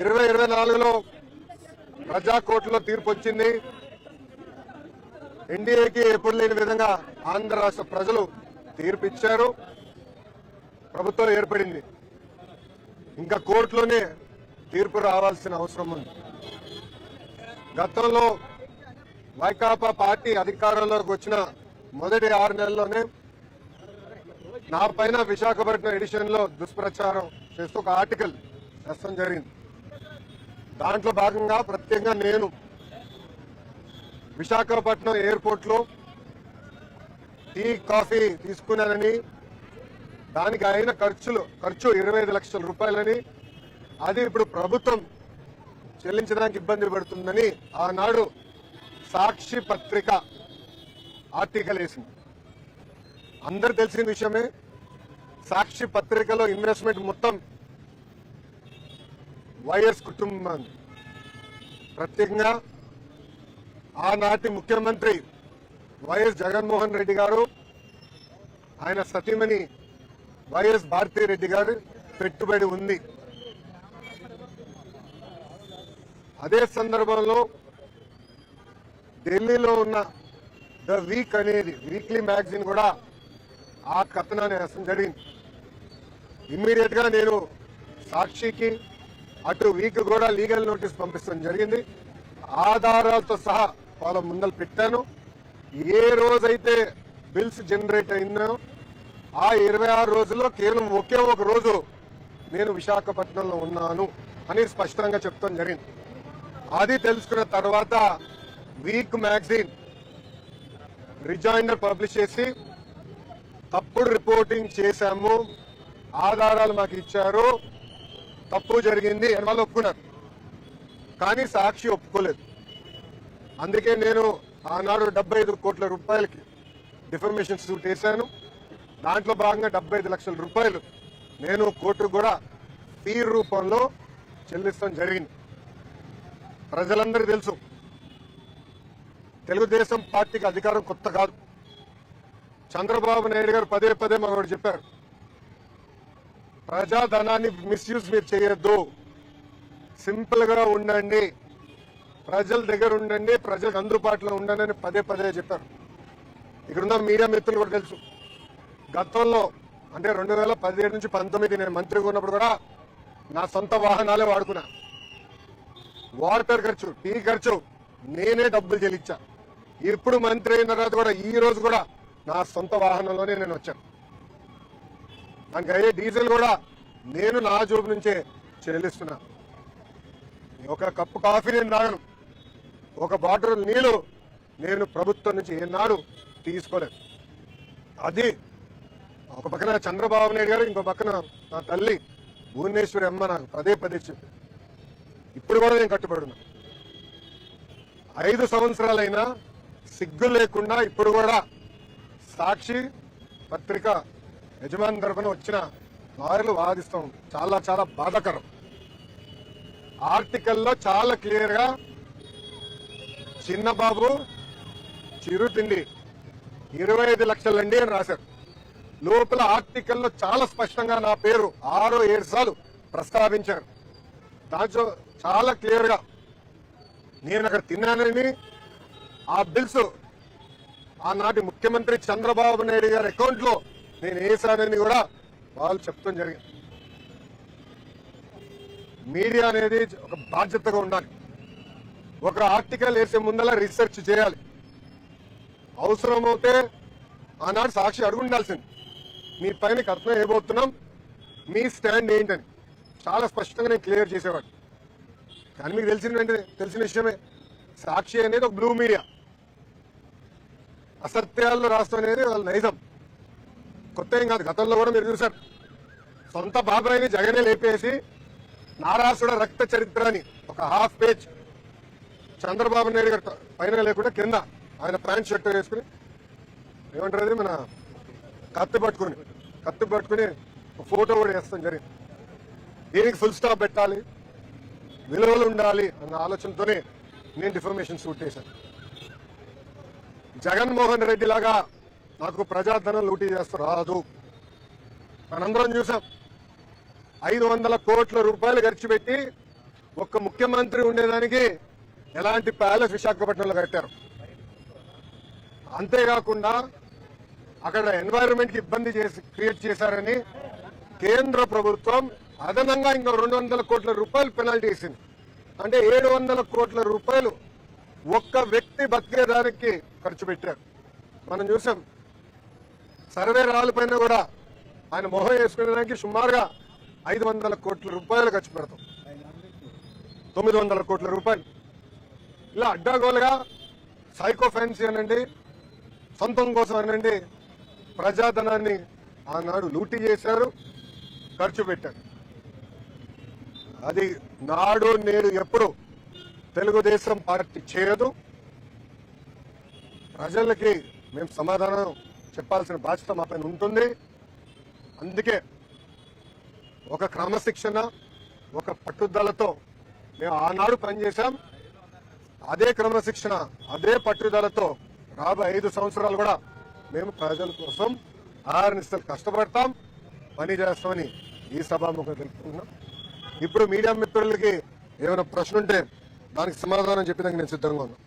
ఇరవై ఇరవై నాలుగులో ప్రజా కోర్టులో తీర్పు వచ్చింది. ఎన్డీఏకి ఎప్పుడు లేని విధంగా ఆంధ్ర రాష్ట్ర ప్రజలు తీర్పు ఇచ్చారు. ప్రభుత్వం ఏర్పడింది. ఇంకా కోర్టులోనే తీర్పు రావాల్సిన అవసరం ఉంది. గతంలో వైకాపా పార్టీ అధికారంలోకి వచ్చిన మొదటి ఆరు నెలల్లోనే నా పైన విశాఖపట్నం ఎడిషన్లో దుష్ప్రచారం చేస్తూ ఒక ఆర్టికల్ రాష్ట్రం జరిగింది. దాంట్లో భాగంగా ప్రత్యేకంగా నేను విశాఖపట్నం ఎయిర్పోర్ట్లో టీ కాఫీ తీసుకున్నానని దానికి అయిన ఖర్చులు ఖర్చు ఇరవై ఐదు లక్షల రూపాయలని అది ఇప్పుడు ప్రభుత్వం చెల్లించడానికి ఇబ్బంది పడుతుందని ఆనాడు సాక్షి పత్రిక ఆర్టికల్ వేసింది. అందరు తెలిసిన విషయమే సాక్షి పత్రికలో ఇన్వెస్ట్మెంట్ మొత్తం వైఎస్ కుటుంబం. ప్రత్యేకంగా ఆనాటి ముఖ్యమంత్రి వైఎస్ జగన్మోహన్ రెడ్డి గారు ఆయన సతీమణి వైఎస్ భారతీరెడ్డి గారు పెట్టుబడి ఉంది. అదే సందర్భంలో ఢిల్లీలో ఉన్న ద వీక్ అనేది వీక్లీ మ్యాగజైన్ కూడా ఆ కథనాన్ని అసలు జరిగింది. ఇమ్మీడియట్గా నేను సాక్షికి అటు వీక్ కూడా లీగల్ నోటీస్ పంపించడం జరిగింది. ఆధారాలతో సహా వాళ్ళ ముందలు పెట్టాను. ఏ రోజైతే బిల్స్ జనరేట్ అయిందో ఆ ఇరవై ఆరు రోజుల్లో కేవలం ఒకే ఒక రోజు నేను విశాఖపట్నంలో ఉన్నాను అని స్పష్టంగా చెప్తాం జరిగింది. అది తెలుసుకున్న తర్వాత వీక్ మ్యాగజైన్ రిజాయినర్ పబ్లిష్ చేసి తప్పుడు రిపోర్టింగ్ చేశాము. ఆధారాలు మాకు ఇచ్చారు. తప్పు జరిగింది అని వాళ్ళు ఒప్పుకున్నారు. కానీ సాక్షి ఒప్పుకోలేదు. అందుకే నేను ఆనాడు డెబ్బై ఐదు కోట్ల రూపాయలకి డిఫర్మేషన్ సూట్ వేశాను. దాంట్లో భాగంగా డెబ్బై ఐదు లక్షల రూపాయలు నేను కోర్టు కూడా ఫీ రూపంలో చెల్లిస్తాం జరిగింది. ప్రజలందరూ తెలుసు. తెలుగుదేశం పార్టీకి అధికారం కొత్త కాదు. చంద్రబాబు నాయుడు గారు పదే పదే మనవాడు చెప్పారు. ప్రజాధనాన్ని మిస్యూజ్ మీరు చేయొద్దు. సింపుల్గా ఉండండి. ప్రజల దగ్గర ఉండండి ప్రజలకు అందుబాటులో ఉండండి అని పదే పదే చెప్పారు. ఇక్కడున్న మీడియా మిత్రులు కూడా తెలుసు. గతంలో అంటే రెండు వేల పదిహేడు నుంచి పంతొమ్మిది నేను మంత్రిగా ఉన్నప్పుడు కూడా నా సొంత వాహనాలే వాడుకున్నా. వాటర్ ఖర్చు టీ ఖర్చు నేనే డబ్బులు చెల్లించా. ఇప్పుడు మంత్రి అయిన తర్వాత కూడా ఈ రోజు కూడా నా సొంత వాహనంలోనే నేను వచ్చాను. దానికి అయ్యే డీజిల్ కూడా నేను నా జోబు నుంచే చెల్లిస్తున్నా. ఒక కప్పు కాఫీ నేను తాగను. ఒక బాటిల్ నీళ్ళు నేను ప్రభుత్వం నుంచి ఏనాడు తీసుకోలేదు. అది ఒక పక్కన చంద్రబాబు నాయుడు గారు ఇంకో పక్కన నా తల్లి భువనేశ్వరి అమ్మ నాకు పదే పదే చెప్పి. ఇప్పుడు కూడా నేను కట్టుబడున్నా. ఐదు సంవత్సరాలైనా సిగ్గు లేకుండా ఇప్పుడు కూడా సాక్షి పత్రిక యజమాని తరఫున వచ్చిన లాయర్లు వాదిస్తాం. చాలా చాలా బాధాకరం. ఆర్టికల్లో చాలా క్లియర్గా చిన్నబాబు చిరుతిండి ఇరవై ఐదు లక్షలండి అని రాశారు. లోపల ఆర్టికల్లో చాలా స్పష్టంగా నా పేరు ఆరో ఏడు సార్లు ప్రస్తావించారు. దాంట్లో చాలా క్లియర్గా నేను అక్కడ తిన్నానని ఆ బిల్స్ ఆనాటి ముఖ్యమంత్రి చంద్రబాబు నాయుడు గారి అకౌంట్లో నేను వేసానని కూడా వాళ్ళు చెప్తాం జరిగింది. మీడియా అనేది ఒక బాధ్యతగా ఉండాలి. ఒక ఆర్టికల్ వేసే ముందల రీసెర్చ్ చేయాలి. అవసరమైతే ఆనాడు సాక్షి అడుగు ఉండాల్సింది. మీ పైన కథనం వేయబోతున్నాం. మీ స్టాండ్ ఏంటని. చాలా స్పష్టంగా నేను క్లియర్ చేసేవాడు కానీ మీకు తెలిసిన వెంటనే తెలిసిన విషయమే సాక్షి అనేది ఒక బ్లూ మీడియా. అసత్యాల్లో రాష్ట్రం అనేది వాళ్ళ నైజం. కొత్త ఏం కాదు గతంలో కూడా మీరు చూశారు. సొంత బాబాయిని జగనే లేపేసి నారాసుడ రక్త చరిత్ర అని ఒక హాఫ్ పేజ్ చంద్రబాబు నాయుడు గారు పైన లేకుండా కింద ఆయన ప్యాంట్ షర్ట్ వేసుకుని ఏమంటారు మన కత్తి పట్టుకుని కత్తి పట్టుకుని ఒక ఫోటో కూడా వేస్తాం జరిగింది. దీనికి ఫుల్ స్టాప్ పెట్టాలి విలువలు ఉండాలి అన్న ఆలోచనతోనే నేను డిఫర్మేషన్ సూట్ చేశాను. జగన్మోహన్ రెడ్డి లాగా నాకు ప్రజాధనం లూటీ చేస్తూ రాదు మనందరం చూసాం. ఐదు వందల కోట్ల రూపాయలు ఖర్చు పెట్టి ఒక్క ముఖ్యమంత్రి ఉండేదానికి ఎలాంటి ప్యాలెస్ విశాఖపట్నంలో కట్టారు. అంతేకాకుండా అక్కడ ఎన్వైరన్మెంట్కి ఇబ్బంది చేసి క్రియేట్ చేశారని కేంద్ర ప్రభుత్వం అదనంగా ఇంకా రెండు వందల కోట్ల రూపాయలు పెనాల్టీ వేసింది. అంటే ఏడు వందల కోట్ల రూపాయలు ఒక్క వ్యక్తి బతికేదానికి ఖర్చు పెట్టారు. మనం చూసాం. సర్వే రాళ్ళపైన కూడా ఆయన మొహం వేసుకునేదానికి సుమారుగా ఐదు వందల కోట్ల రూపాయలు ఖర్చు పెడతాం. తొమ్మిది వందల కోట్ల రూపాయలు. ఇలా అడ్డాగోలుగా సైకో ఫ్యాన్సీ అనండి సొంతం కోసం అనండి ప్రజాధనాన్ని ఆనాడు లూటీ చేశారు ఖర్చు పెట్టారు. అది నాడు నేడు ఎప్పుడు తెలుగుదేశం పార్టీ చేయదు. ప్రజలకి మేము సమాధానం చెప్పాల్సిన బాధ్యత మా పైన ఉంటుంది. అందుకే ఒక క్రమశిక్షణ ఒక పట్టుదలతో మేము ఆనాడు పనిచేశాం. అదే క్రమశిక్షణ అదే పట్టుదలతో రాబోయే ఐదు సంవత్సరాలు కూడా మేము ప్రజల కోసం ఆహారనిస్తలు కష్టపడతాం పని చేస్తామని ఈ సభాముఖం తెలుపుకుంటున్నాం. ఇప్పుడు మీడియా మిత్రులకి ఏమైనా ప్రశ్న ఉంటే దానికి సమాధానం చెప్పేదానికి నేను సిద్ధంగా ఉన్నాను.